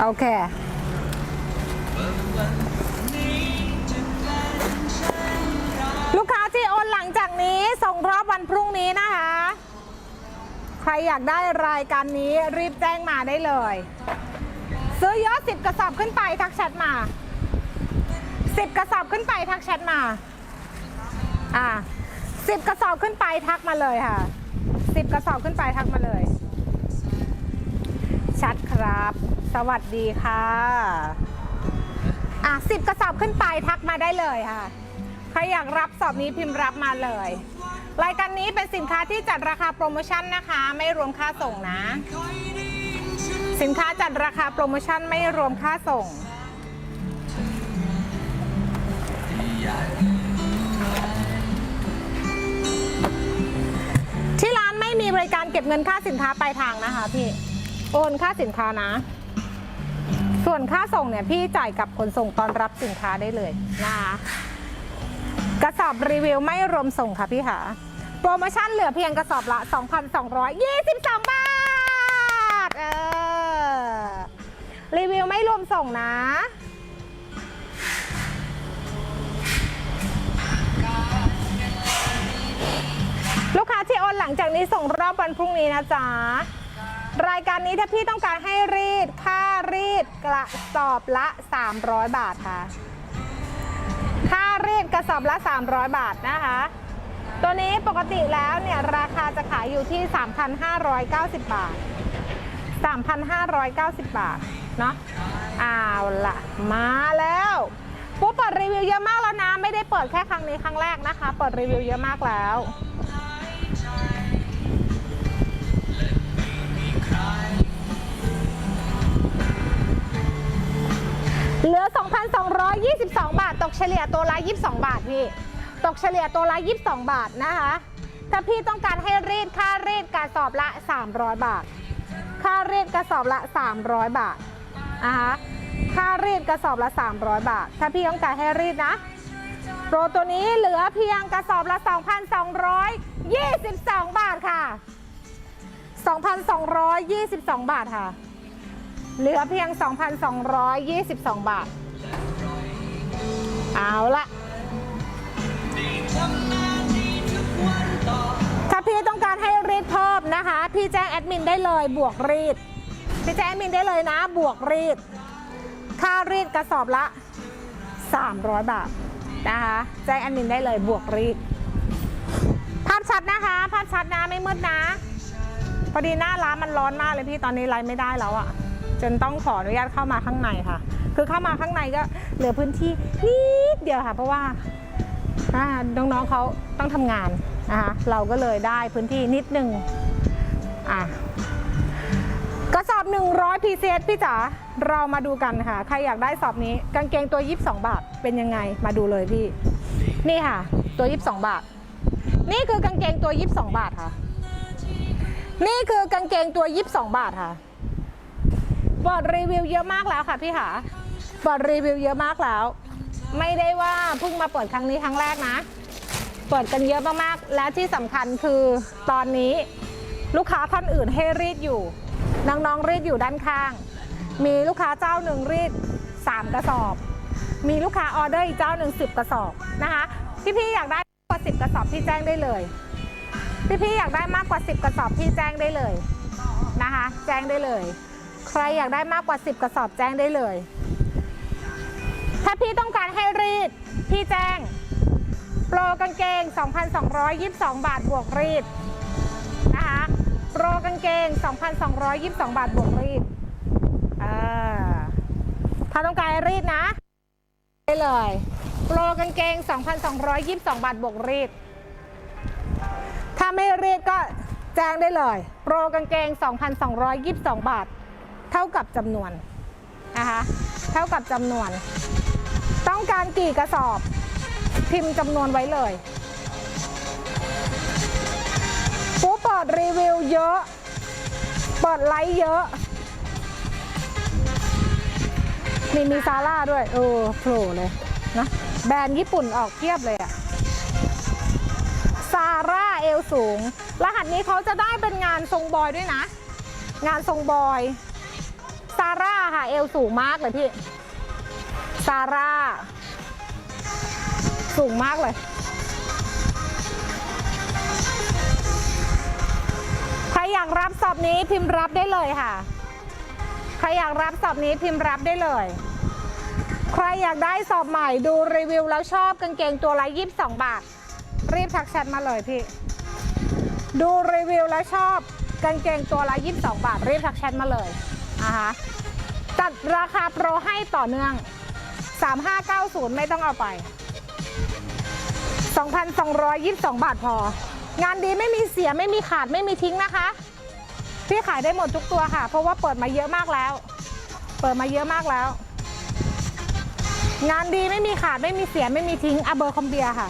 โอเค ลูกค้าที่โอนหลังจากนี้ส่งรอบวันพรุ่งนี้นะคะ ใครอยากได้รายการนี้รีบแจ้งมาได้เลย ซื้อเยอะสิบกระสอบขึ้นไปทักแชทมาสิบกระสอบขึ้นไปทักแชทมา อ่าสิบกระสอบขึ้นไปทักมาเลยค่ะสิบกระสอบขึ้นไปทักมาเลย ชัดครับ สวัสดีค่ะ อะสิบกระสอบขึ้นไปทักมาได้เลยค่ะ ใครอยากรับสอบนี้พิมพ์รับมาเลย รายการนี้เป็นสินค้าที่จัดราคาโปรโมชั่นนะคะ ไม่รวมค่าส่งนะ สินค้าจัดราคาโปรโมชั่นไม่รวมค่าส่งที่ร้านไม่มีบริการเก็บเงินค่าสินค้าปลายทางนะคะพี่ โอนค่าสินค้านะ ส่วนค่าส่งเนี่ยพี่จ่ายกับขนส่งตอนรับสินค้าได้เลยนะคะกระสอบรีวิวไม่รวมส่งค่ะพี่ค่ะโปรโมชั่นเหลือเพียงกระสอบละ 2,222 บาท เออ รีวิวไม่รวมส่งนะลูกค้าที่โอนหลังจากนี้ส่งรอบวันพรุ่งนี้นะจ๊ะ รายการนี้ถ้าพี่ต้องการให้รีด ค่ารีดกระสอบละ 300 บาทค่ะ ค่ารีดกระสอบละ 300 บาทนะคะ ตัวนี้ปกติแล้วเนี่ยราคาจะขายอยู่ที่ 3,590 บาท 3,590 บาท เนาะเอาวละมาแล้วปุ๊บเปิดรีวิวเยอะมากแล้วนะ ไม่ได้เปิดแค่ครั้งนี้ครั้งแรกนะคะ เปิดรีวิวเยอะมากแล้ว เหลือ 2,222 บาท ตกเฉลี่ยตัวละ 22 บาทพี่ ตกเฉลี่ยตัวละ 22 บาทนะคะ ถ้าพี่ต้องการให้รีดค่ารีดกระสอบละ 300 บาท ค่ารีดกระสอบละ 300 บาทนะคะค่ารีดกระสอบละ 300 บาท ถ้าพี่ต้องการให้รีดนะ โปรตัวนี้เหลือเพียงกระสอบละ 2,222 บาทค่ะ 2,222 บาทค่ะ เหลือเพียง 2,222 บาท เอาละถ้าพี่ต้องการให้รีดเพิ่มนะคะ พี่แจ้งแอดมินได้เลยบวกรีด พี่แจ้งแอดมินได้เลยนะ บวกรีด ค่ารีดกระสอบละ 300 บาทนะคะ แจ้งแอดมินได้เลยบวกรีด ภาพชัดนะคะ ภาพชัดนะไม่มืดนะ พอดีหน้าร้านมันร้อนมากเลยพี่ตอนนี้ไลฟ์ไม่ได้แล้วอะ จนต้องขออนุญาตเข้ามาข้างในค่ะ คือเข้ามาข้างในก็เหลือพื้นที่นิดเดียวค่ะ เพราะว่าน้องๆเขาต้องทำงานนะคะเราก็เลยได้พื้นที่นิดนึงอะกระสอบ 100 PCS พี่จ๋าเรามาดูกันค่ะ ใครอยากได้สอบนี้ กางเกงตัว 22 บาทเป็นยังไงมาดูเลยพี่ นี่ค่ะ ตัว 22 บาท นี่คือกางเกงตัว 22 บาทค่ะ นี่คือกางเกงตัว 22 บาทค่ะ เปิดรีวิวเยอะมากแล้วค่ะพี่ค่ะเปิดรีวิวเยอะมากแล้ว ไม่ได้ว่าเพิ่งมาเปิดครั้งนี้ครั้งแรกนะ เปิดกันเยอะมากๆ และที่สำคัญคือตอนนี้ลูกค้าท่านอื่นให้รีดอยู่ น้องๆรีดอยู่ด้านข้าง มีลูกค้าเจ้าหนึ่งรีด 3 กระสอบ มีลูกค้าออเดอร์อีกเจ้าหนึ่ง10กระสอบนะคะพี่ๆอยากได้กว่า10กระสอบพี่แจ้งได้เลยพี่ๆอยากได้มากกว่า 10 กระสอบพี่แจ้งได้เลยนะคะ แจ้งได้เลย ใครอยากได้มากกว่า 10 กระสอบแจ้งได้เลย ถ้าพี่ต้องการให้รีด พี่แจ้ง โปรกางเกง 2,222 บาทบวกรีดนะคะโปรกางเกง 2,222 บาทบวกรีดถ้าต้องการรีดนะได้เลยโปรกางเกง 2,222 บาทบวกรีด ถ้าไม่รีดก็แจ้งได้เลย โปรกางเกง 2,222 บาท เท่ากับจำนวนนะคะเท่ากับจำนวน ต้องการกี่กระสอบ พิมพ์จำนวนไว้เลยปูเปิดรีวิวเยอะเปิดไลค์เยอะ มีมีซาร่าด้วยเออโผล่เลยนะแบรนด์ญี่ปุ่นออกเทียบเลยอะซาร่าเอวสูง รหัสนี้เขาจะได้เป็นงานทรงบอยด้วยนะ งานทรงบอยซซาร่าค่ะ เอวสูงมากเลยพี่ ซาร่า สูงมากเลย ใครอยากรับสอบนี้พิมพ์รับได้เลยค่ะ ใครอยากรับสอบนี้พิมพ์รับได้เลย ใครอยากได้สอบใหม่ดูรีวิวแล้วชอบกางเกงตัวละ22บาท รีบทักแชทมาเลยพี่ ดูรีวิวแล้วชอบกางเกงตัวละ22 บาท รีบทักแชทมาเลยนะคะ จัดราคาโปรให้ต่อเนื่อง 3590 ไม่ต้องเอาไป 2,222 บาทพอ งานดีไม่มีเสียไม่มีขาดไม่มีทิ้งนะคะ พี่ขายได้หมดทุกตัวค่ะ เพราะว่าเปิดมาเยอะมากแล้ว เปิดมาเยอะมากแล้ว งานดีไม่มีขาดไม่มีเสียไม่มีทิ้งอเบอร์คอมเบียค่ะ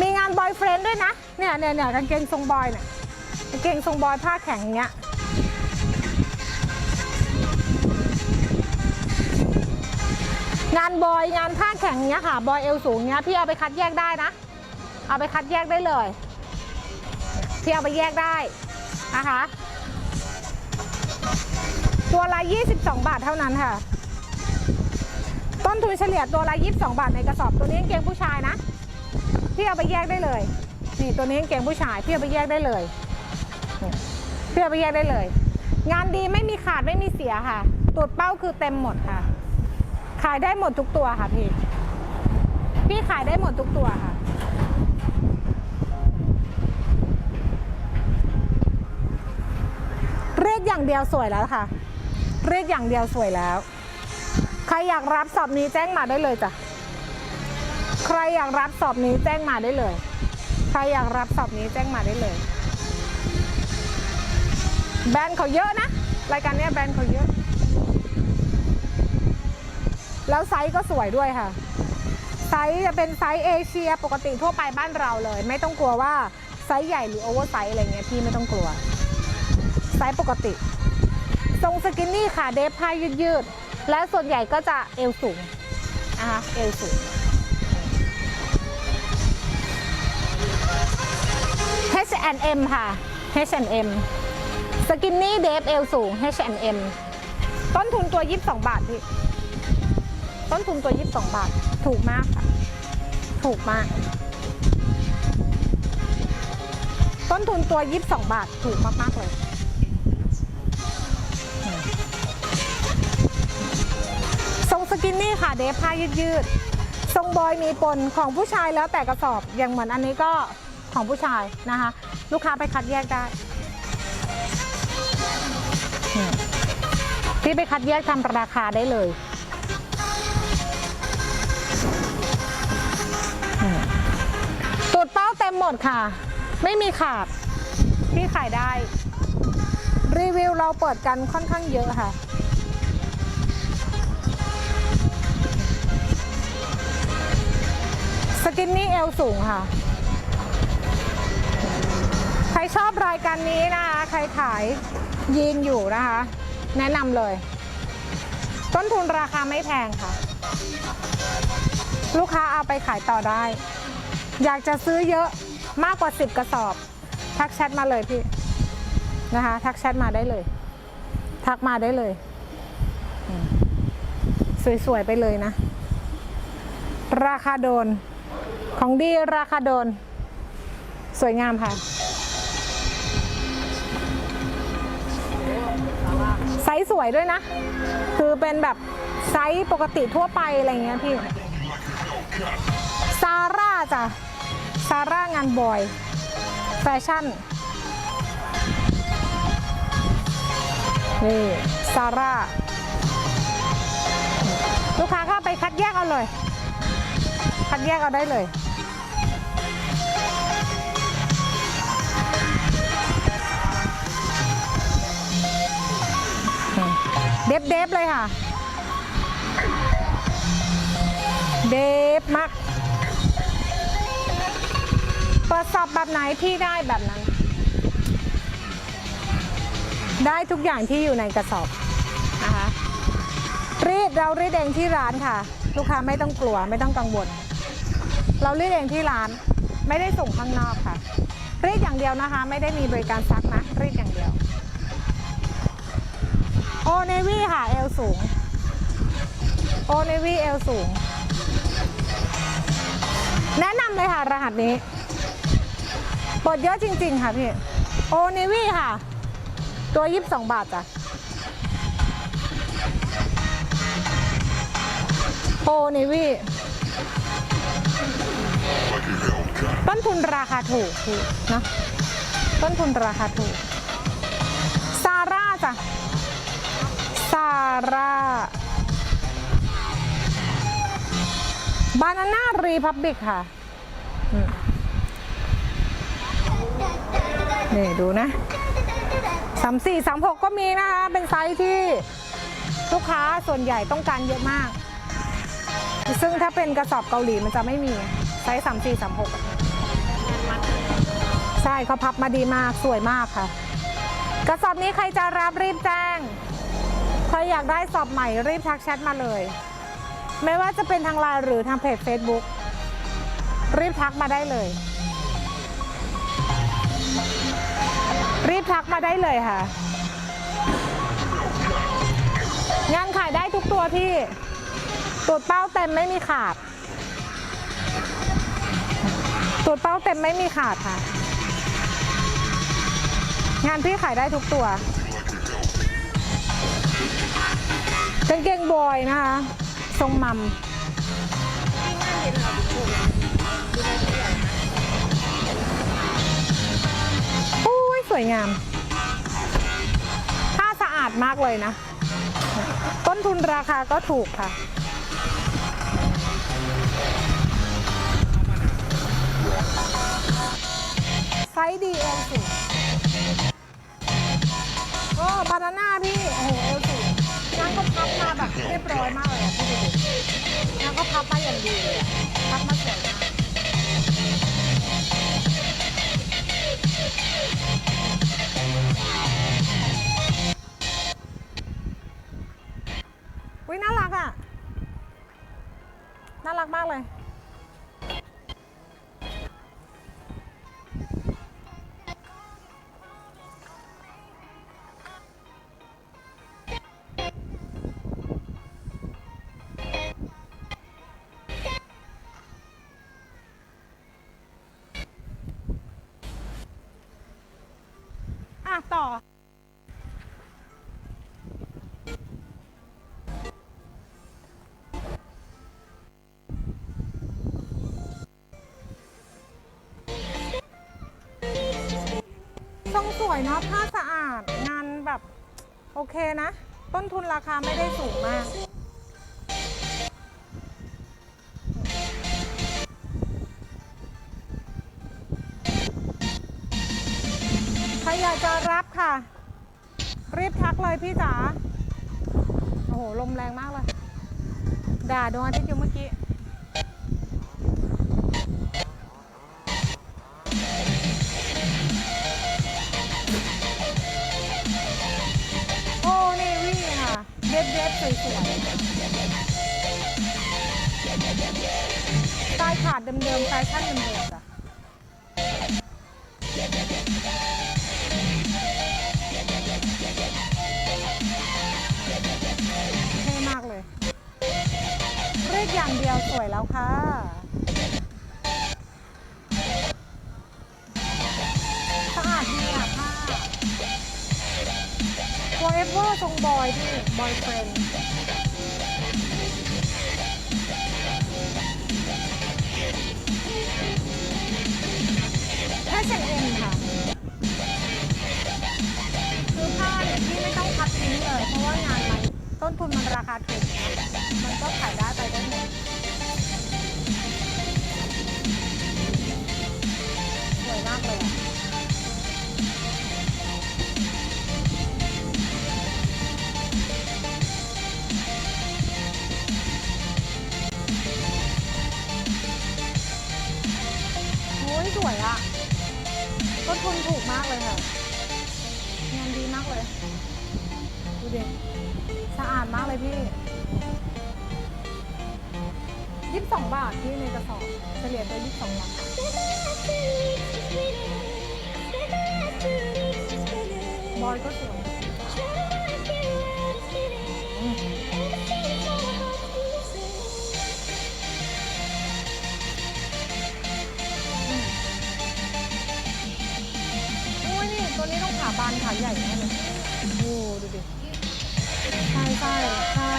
มีงานบอยเฟรนด์ด้วยนะ เนี่ยเนี่ยเนี่ยกางเกงทรงบอยเนี่ยกางเกงทรงบอยผ้าแข็งอย่างเงี้ย งานบอยงานผ้าแข็งเนี้ยค่ะ บอยเอวสูงเนี้ยพี่เอาไปคัดแยกได้นะ เอาไปคัดแยกได้เลยพี่เอาไปแยกได้นะคะ ตัวละ 22 บาทเท่านั้นค่ะ ต้นทุนเฉลี่ยตัวละ 22 บาทในกระสอบตัวนี้เกงผู้ชายนะพี่เอาไปแยกได้เลย นี่ตัวนี้เกงผู้ชายพี่เอาไปแยกได้เลยพี่เอาไปแยกได้เลย งานดีไม่มีขาดไม่มีเสียค่ะตูดเป้าคือเต็มหมดค่ะ ขายได้หมดทุกตัวค่ะพี่ พี่ขายได้หมดทุกตัวค่ะ เรียกอย่างเดียวสวยแล้วค่ะ เรียกอย่างเดียวสวยแล้ว ใครอยากรับสอบนี้แจ้งมาได้เลยจ้ะ ใครอยากรับสอบนี้แจ้งมาได้เลย ใครอยากรับสอบนี้แจ้งมาได้เลย แบรนด์เขาเยอะนะ รายการนี้แบรนด์เขาเยอะ แล้วไซส์ก็สวยด้วยค่ะ ไซส์จะเป็นไซส์เอเชียปกติทั่วไปบ้านเราเลย ไม่ต้องกลัวว่าไซส์ใหญ่หรือโอเวอร์ไซส์อะไรเงี้ยพี่ไม่ต้องกลัว ไซส์ปกติทรงสกินนี่ค่ะเดฟผ้ายืดยืดๆและส่วนใหญ่ก็จะเอวสูงนะคะเอวสูง H&M ค่ะ H&M สกินนี่เดฟเอวสูง H&M ต้นทุนตัว 22 บาทพี่ ต้นทุนตัว 22 บาท ถูกมากค่ะ ถูกมาก ต้นทุนตัว 22 บาท ถูกมาก ๆ เลย ทรงสกินนี่ค่ะ เดฟผ้ายืดๆ ทรงบอยมีปนของผู้ชายแล้วแต่กระสอบ อย่างเหมือนอันนี้ก็ของผู้ชายนะคะ ลูกค้าไปคัดแยกได้อืมพี่ไปคัดแยกทำราคาได้เลย หมดค่ะ ไม่มีขาดพี่ขายได้ รีวิวเราเปิดกันค่อนข้างเยอะค่ะ สกินนี่เอวสูงค่ะ ใครชอบรายการนี้นะคะ ใครขายยีนอยู่นะคะ แนะนำเลย ต้นทุนราคาไม่แพงค่ะ ลูกค้าเอาไปขายต่อได้ อยากจะซื้อเยอะ มากกว่า 10 กระสอบ ทักแชทมาเลยพี่นะคะ ทักแชทมาได้เลย ทักมาได้เลย สวยๆไปเลยนะ ราคาโดน ของดีราคาโดน สวยงามค่ะ ไซส์สวยด้วยนะ คือเป็นแบบไซส์ปกติทั่วไปอะไรเงี้ยพี่ ซาร่างานบอย แฟชั่น นี่ซาร่า ลูกค้าเข้าไปคัดแยกเอาเลย คัดแยกเอาได้เลยเดฟเดฟเลยค่ะ เดฟมาก เปิดสอบแบบไหนพี่ได้แบบนั้น ได้ทุกอย่างที่อยู่ในกระสอบนะคะรีดเรารีดเองที่ร้านค่ะ ลูกค้าไม่ต้องกลัวไม่ต้องกังวล เรารีดเองที่ร้าน ไม่ได้ส่งข้างนอกค่ะ รีดอย่างเดียวนะคะ ไม่ได้มีบริการซักนะรีดอย่างเดียวโอเนวี่ค่ะเอลสูงโอเนวี่เอลสูง แนะนำเลยค่ะ รหัสนี้ ปิดเยอะจริง ๆ ค่ะพี่ โอเนวี่ค่ะ ตัว 22 บาทจ้ะโอเนวี่ต้นทุนราคาถูกพี่เนะต้นทุนราคาถูก ซาร่าจ้ะ ซาร่า บานาน่ารีพับบิกค่ะอืม นี่ดูนะสามสี่สามหกก็มีนะคะ เป็นไซส์ที่ลูกค้าส่วนใหญ่ต้องการเยอะมาก ซึ่งถ้าเป็นกระสอบเกาหลีมันจะไม่มีไซส์สามสี่สามหกใช่เขาพับมาดีมากสวยมากค่ะ กระสอบนี้ใครจะรับรีบแจ้งใครอยากได้สอบใหม่รีบทักแชทมาเลย ไม่ว่าจะเป็นทางไลน์หรือทางเพจ Facebook รีบทักมาได้เลย ทักมาได้เลยค่ะ งานขายได้ทุกตัวที่ตูดเป้าเต็มไม่มีขาดตูดเป้าเต็มไม่มีขาดค่ะ งานพี่ขายได้ทุกตัวกางเกงบอยนะคะ ทรงมัม วยงาม ผ้าสะอาดมากเลยนะ ต้นทุนราคาก็ถูกค่ะไซส์ดีเอลสูงโอ้บานาน่าพี่ โอ้โหเอลสูงนางก็พับมาแบบเรียบร้อยมากเลยอะพี่ดูดินางก็พับมาอย่างดีเลยอะพับมาสวยมาก อุ้ยน่ารักอะ น่ารักมากเลยะต่อ ทรงสวยเนาะผ้าสะอาดงานแบบ โอเคนะ ต้นทุนราคาไม่ได้สูงมาก เลยพี่จ๋า โอ้โห ลมแรงมากเลย ด่าดวงอาทิตย์อยู่เมื่อกี้โอ้เนวี่ค่ะเด็ดเด็ดๆสวยๆสไตล์ขาดเดิมๆแฟชั่นเดิมๆจ้ะ วสวยแล้วค่ะสะอาดดีอะผ้า forever ทรงบอยพี่บอยเฟรนด์แค่เซ็นเอ็มค่ะ คือผ้าเนี่ยพี่ไม่ต้องคัดทิ้งเลย เพราะว่างานมันต้นทุนมันราคาถูกนะมันก็ขายได้ไปได้หมดากเลยอะโอ้ยสวยอะต้นทุนถูกมากเลยค่ะ งานดีมากเลย ดูดิสะอาดมากเลยพี่ 22 บาทที่ในกระสอบเฉลี่ยตัว22 บาท บอยก็สวยอุ้ยนี่ตัวนี้ต้องขาบานขาใหญ่แน่เลยโอ้ดูดิ ใช่ใช่ใช่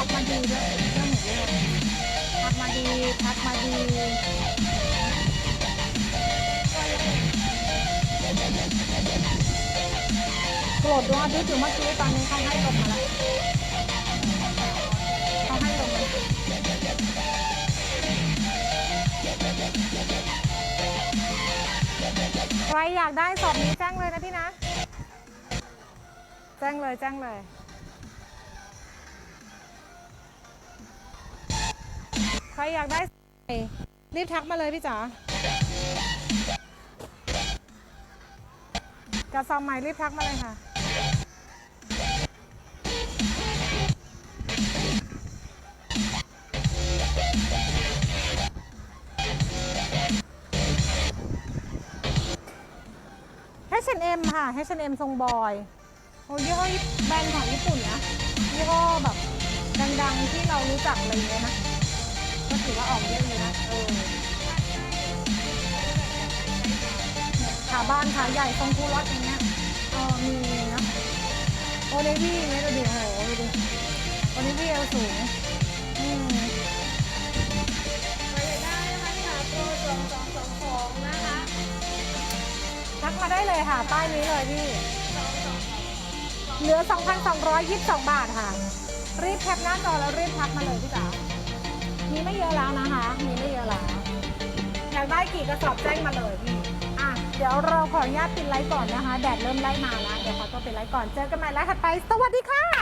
เขาพับมาดีด้วยเรื่องหนูด้วยพับมาดีพับมาดีโกรธดวงอาทิตย์อยู่เมื่อกี้ตอนนี้เขาให้ลงมาแล้วเขาให้ลงมาใครอยากได้สอบนี้แจ้งเลยนะพี่นะ แจ้งเลยแจ้งเลย รอยากได้รีบทักมาเลยพี่จ๋ากระซอมใหม่รีบทักมาเลยค่ะ H&M ค่ะ H&M ทรงบอยโอ้ยี่ห้อแบรนด์ของญี่ปุ่นนะยี่ห้อแบบดังๆที่เรารู้จักเงี้ยนะ ถือว่าออกเยอะอยู่นะเออขาบ้านขาใหญ่ทรงคูรอดอย่างเงี้ยเออมีนะโอเนวี่อย่างเงี้ยดูดิโอ้โหดูดิโอเนวี่เอวสูงอืมไปได้นะคะที่หาโปรสองสองสองสองนะคะทักมาได้เลยค่ะป้ายนี้เลยพี่สองสองสองเหลือ 2,222 บาทค่ะ รีบแคปหน้าจอแล้วรีบทักมาเลยพี่จ๋า มีไม่เยอะแล้วนะคะ มีไม่เยอะแล้ว อยากได้กี่กระสอบแจ้งมาเลยพี่อะ เดี๋ยวเราขออนุญาตปิดไลฟ์ก่อนนะคะ แดดเริ่มไล่มาแล้ว เดี๋ยวขอตัวปิดไลฟ์ก่อน เจอกันใหม่ไลฟ์ถัดไป สวัสดีค่ะ